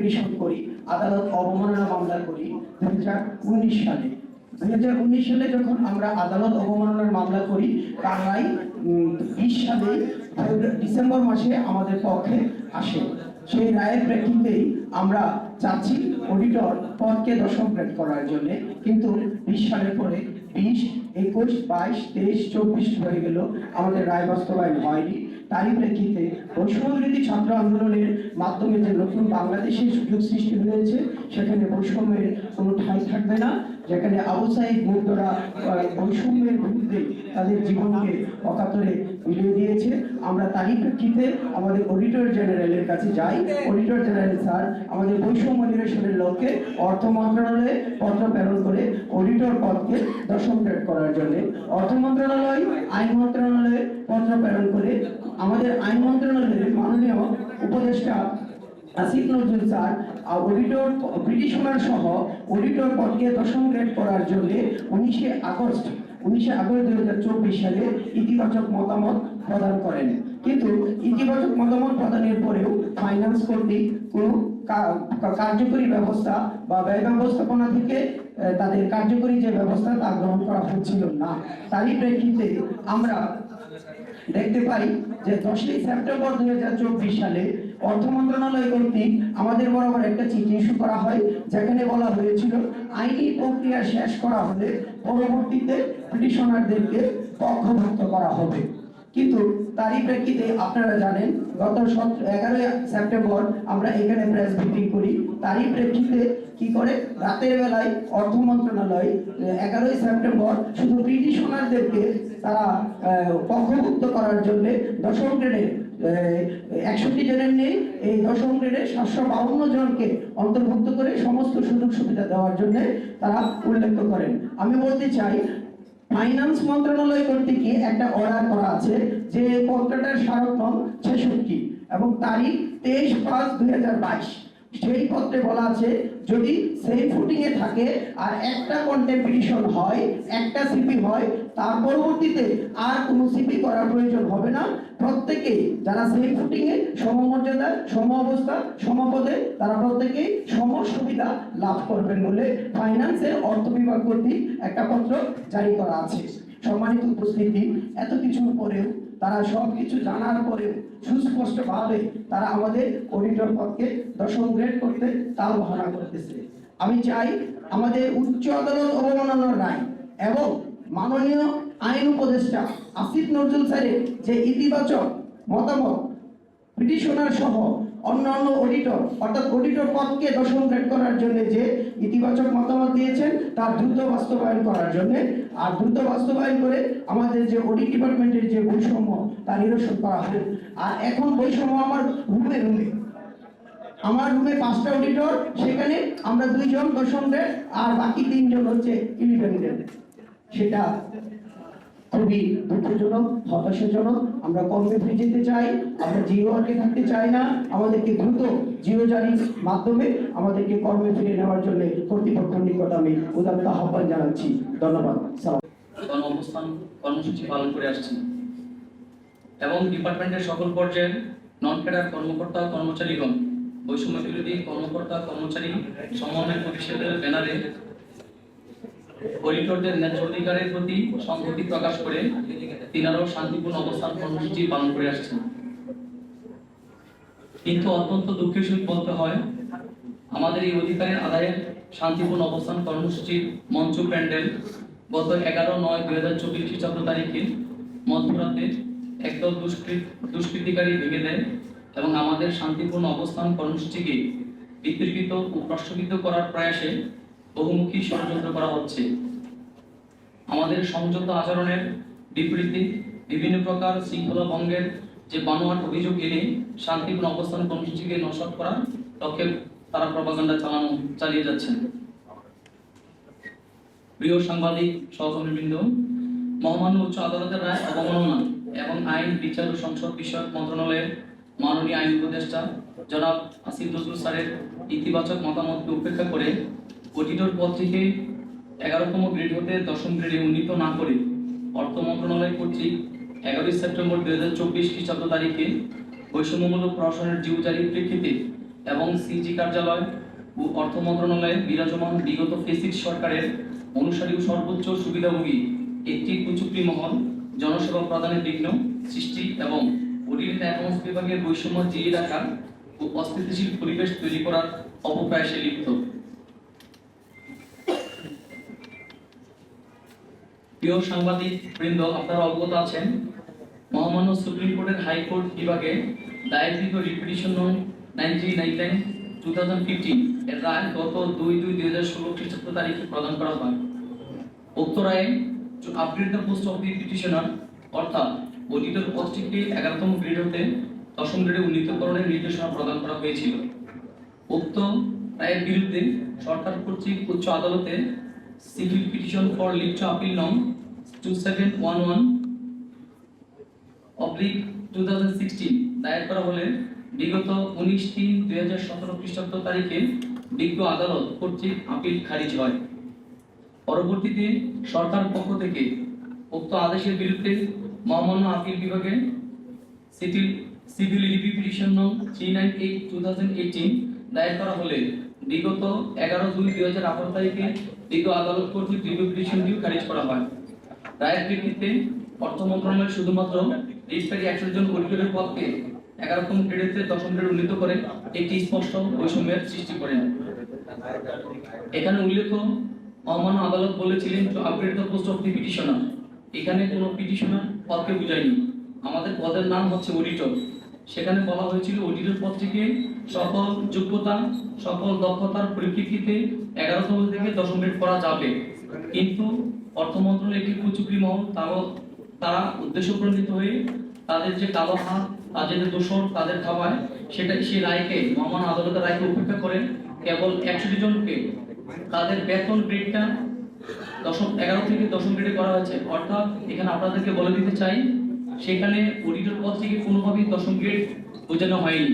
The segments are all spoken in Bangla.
পিটিশন করি, আদালত অবমাননা মামলা করি দু উনিশ সালে। দু হাজার উনিশ সালে যখন আমরা আদালত অবমাননার মামলা করি বিশ সালে ডিসেম্বর মাসে আমাদের পক্ষে আসে। সেই রায়ের প্রেক্ষিতেই আমরা চাচ্ছি অডিটর পদকে দশম গ্রেড করার জন্য। কিন্তু বিশ সালের পরে বিশ, একুশ, বাইশ, তেইশ, চব্বিশ হয়ে গেল। আমাদের রায় বাস্তবায়ন হয়নি। তারই প্রেক্ষিতে বৈষম্যবিরোধী ছাত্র আন্দোলনের মাধ্যমে যে নতুন বাংলাদেশের সুযোগ সৃষ্টি হয়েছে, সেখানে বৈষম্যের কোনো ঠাঁই থাকবে না। যেখানে আবু সাইদ মুগ্ধরা বৈষম্যের বিরুদ্ধে তাদের জীবনকে অকাতরে মিলিয়ে দিয়েছে। আমরা তারই প্রেক্ষিতে আমাদের অডিটর জেনারেলের কাছে যাই। অডিটর জেনারেল স্যার আমাদের বৈষম্য নিরসনের লক্ষ্যে অর্থ মন্ত্রণালয়ে পত্র প্রেরণ করে অডিটর পদকে দশম গ্রেড করার জন্য অর্থ মন্ত্রণালয়, আইন মন্ত্রণালয়ে পত্র প্রেরণ করে আমাদের আইন মন্ত্রণালয়ের মাননীয় উপদেষ্টা Asif Nazrul sir auditor petitioner সহ অডিটর পদকে দশম গ্রেড করার জন্য উনিশে আগস্ট উনিশে আগস্ট দুই হাজার চব্বিশ সালে ইতিবাচক মতামত প্রদান করেন। কিন্তু ইতিবাচক মতামত প্রদানের পরেও ফাইন্যান্স কর্তৃক কোনো কার্যকরী ব্যবস্থা বা ব্যয় ব্যবস্থাপনা থেকে তাদের কার্যকরী যে ব্যবস্থা তা গ্রহণ করা হচ্ছিল না। তারই প্রেক্ষিতে আমরা দেখতে পাই যে দশই সেপ্টেম্বর দুই হাজার চব্বিশ সালে অর্থ মন্ত্রণালয় কর্তৃক আমাদের বরাবর একটা চিঠি ইস্যু করা হয়, যেখানে বলা হয়েছিল, আইনি প্রক্রিয়া শেষ করা হলে পরবর্তীতে পিটিশনারদেরকে পক্ষভুক্ত করা হবে। কিন্তু তারই প্রেক্ষিতে আপনারা জানেন, গত এগারোই সেপ্টেম্বর আমরা এখানে প্রেস মিটিং করি। তারই প্রেক্ষিতে কি করে? রাতের বেলায় অর্থ মন্ত্রণালয়, এগারোই সেপ্টেম্বর শুধু পিটিশনারদেরকে তারা পক্ষভুক্ত করার জন্য দশম গ্রেডে একষট্টি জনের নেই, এই দশম গ্রেডে সাতশো বাউন্ন জনকে অন্তর্ভুক্ত করে সমস্ত সুযোগ সুবিধা দেওয়ার জন্য তারা উল্লেখ করেন। আমি বলতে চাই ফাইন্যান্স মন্ত্রণালয় কর্তৃক একটা অর্ডার করা আছে যে পত্রটার স্মারক নং ছেষট্টি এবং তারিখ তেইশ পাঁচ দুই সেই পত্রে বলা আছে যদি সেই ফুটিং এ থাকে আর একটা কন্টেম্পিটিশন হয়, একটা সিপি হয়, তার পরবর্তীতে আর কোনো সিপি করার প্রয়োজন হবে না। প্রত্যেকে যারা সেই ফুটিং এ সমমর্যাদা সম অবস্থা সমপদে, তারা প্রত্যেকেই সম সুবিধা লাভ করবেন বলে ফাইন্যান্সের অর্থ বিভাগ কর্তৃক একটা পত্র জারি করা আছে। সম্মানিত উপস্থিতি, এত কিছুর পরেও, তারা সব কিছু জানার পরেও সুস্পষ্টভাবে তারা আমাদের অডিটর পদকে দশম গ্রেড করতে তাল বাহানা করতেছে। আমি চাই আমাদের উচ্চ আদালত অবমাননার রায় এবং মাননীয় আইন উপদেষ্টা আসিফ নজরুল স্যারের যে ইতিবাচক মতামত পিটিশনার সহ অন্যান্য অডিটর অর্থাৎ অডিটর পদকে দশম গ্রেড করার জন্য যে ইতিবাচক মতামত দিয়েছেন, তার দ্রুত বাস্তবায়ন করার জন্য। আর দ্রুত বাস্তবায়ন করে আমাদের যে অডিট ডিপার্টমেন্টের যে বৈষম্য তা নিরসন করা হবে। আর এখন বৈষম্য আমার রুমে রুমে আমার রুমে পাঁচটা অডিটর সেখানে আমরা দুইজন গ্রেড আর বাকি তিনজন হচ্ছে গ্রেড সেটা খুবই দুঃখজনক, হতাশাজনক। আমরা কর্মে ফিরে যেতে চাই, আমরা জিও ওয়ার্কে থাকতে চাই না। আমাদেরকে দ্রুত জিও জারির মাধ্যমে আমাদেরকে কর্মে ফিরে নেওয়ার জন্য কর্তৃপক্ষের নিকট আমি উদাত্ত আহ্বান জানাচ্ছি। ধন্যবাদ। গণ অবস্থান কর্মসূচি পালন করে আসছেন। এবং ডিপার্টমেন্টের সকল পর্যায়ের নন ক্যাডার কর্মকর্তা, কর্মচারীগণ, বৈষম্য বিরোধী কর্মকর্তা, কর্মচারী সমন্বয় পরিষদের ব্যানারে অডিটরদের ন্যায্য অধিকারের প্রতি সংহতি প্রকাশ করে তিনারও শান্তিপূর্ণ অবস্থান কর্মসূচি পালন করে আসছেন। কিন্তু অত্যন্ত দুঃখের সহিত বলতে হয়, আমাদের এই অধিকারের আদায়ের শান্তিপূর্ণ অবস্থান কর্মসূচির মঞ্চ প্যান্ডেল গত এগারো নয় দুই হাজার চব্বিশ খ্রিস্টাব্দ তারিখে মধ্যরাতে একদল দুষ্কৃত দুষ্কৃতিকারী ভেঙে দেয় এবং আমাদের শান্তিপূর্ণ অবস্থান কর্মসূচিকে বিতর্কিত ও প্রশ্নবিদ্ধ করার প্রয়াসে বহুমুখী ষড়যন্ত্র করা হচ্ছে। আমাদের সংযত আচরণের বিপরীতে বিভিন্ন প্রকার শৃঙ্খলা ভঙ্গের যে বানোয়াট অভিযোগ এনে শান্তিপূর্ণ অবস্থান কর্মসূচিকে নস্বাত করার লক্ষ্যে তারা প্রপাগান্ডা চালানো, চালিয়ে যাচ্ছেন। প্রিয় সাংবাদিক, সহকর্মীবৃন্দ, মহামান্য উচ্চ আদালতের রায় অবমাননা। এবং আইন, বিচার ও সংসদ বিষয়ক মন্ত্রণালয়ের মাননীয় আইন উপদেষ্টা জনাব আসিফ নজরুল স্যারের ইতিবাচক মতামতকে উপেক্ষা করে অডিটর পদ থেকে এগারোতম গ্রেড হতে দশম গ্রেডে উন্নীত না করে অর্থ মন্ত্রণালয় কর্তৃক এগারোই সেপ্টেম্বর দুই হাজার চব্বিশ খ্রিস্টাব্দ তারিখে বৈষম্যমূলক প্রশাসনের জীব জারির প্রেক্ষিতে এবং সিজি কার্যালয় ও অর্থ মন্ত্রণালয়ে বিরাজমান বিগত ফেসিড সরকারের অনুসারী সর্বোচ্চ সুবিধাভোগী একটি কুচুকরি মহল জনসেবা প্রদানের বিঘ্ন সৃষ্টি এবং অডিট বিভাগের বৈষম্য জিয়ে রাখার ও অস্থিতিশীল পরিবেশ তৈরি করার অপপ্রয়াসে লিপ্ত। প্রিয় সাংবাদিক বৃন্দ, আপনারা অবগত আছেন, মহামান্য সুপ্রিম কোর্টের হাইকোর্ট বিভাগে দায়েরকৃত রিপিটিশন নং নাইন টু থাউজেন্ড ফিফটিন এর রায় গত দুই দুই দুই হাজার ষোলো খ্রিস্টাব্দ তারিখে প্রদান করা হয়। উক্ত রায়ে upgrade the post of the petitioner অর্থাৎ অডিটর পোস্টটিকে এগারোতম গ্রেড হতে দশম গ্রেডে উন্নীতকরণের নির্দেশনা প্রদান করা হয়েছিল। উক্ত রায়ের বিরুদ্ধে সরকার কর্তৃক উচ্চ আদালতে civil petition for leave appeal নং two seven one one oblique two দায়ের করা হলে বিগত উনিশ তিন দুই হাজার সতেরো খ্রিস্টাব্দ তারিখে বিজ্ঞ আদালত কর্তৃক আপিল খারিজ হয়। পরবর্তীতে সরকার পক্ষ থেকে উক্ত আদেশের বিরুদ্ধে মহামান্য আপিল বিভাগে সিভিল সিভিল রিভিউ পিটিশন নং three nine eight two thousand eighteen দায়ের করা হলে বিগত এগারো দুই দুই হাজার আঠারো তারিখে বিজ্ঞ আদালত কর্তৃক রিভিউ পিটিশনটিও খারিজ করা হয়। রায়ের প্রেক্ষিতে অর্থ মন্ত্রণালয় শুধুমাত্র রিটকারী একশো জন অডিটরের পদকে এগারোতম গ্রেডেতে দশম গ্রেড উন্নীত করে একটি স্পষ্ট বৈষম্যের সৃষ্টি করেন। এখানে উল্লেখ মহামান্য আদালত বলেছিলেন to upgrade the post of the petitioner এখানে কোনো পিটিশনার পদকে বুঝায়নি। আমাদের পদের নাম হচ্ছে অডিটর সেখানে বলা হয়েছিল অডিটর পদটিকে সকল যোগ্যতা, সকল দক্ষতার পরিপ্রেক্ষিতে এগারোতম থেকে দশম গ্রেড করা যাবে। কিন্তু অর্থ মন্ত্রণালয় একটি কুচুকরি মহল, তারাও তারা উদ্দেশ্য প্রণীত হয়ে তাদের যে কালো হাত তাদের যে দোষর তাদের খাওয়ায় সেটা সেই রায়কে, মহামান্য আদালতের রায়কে উপেক্ষা করে কেবল একষট্টি জনকে তাদের বেতন গ্রেডটা দশম, এগারো থেকে দশম গ্রেডে করা হয়েছে। অর্থাৎ এখানে আপনাদেরকে বলে দিতে চাই, সেখানে অডিটর পদ থেকে কোনোভাবেই দশম গ্রেড বোঝানো হয়নি।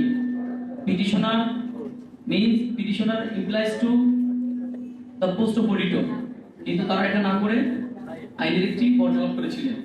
Petitioner means petitioner implies to the post of auditor কিন্তু তারা এটা না করে আইনের একটি বর্জন করেছিলেন।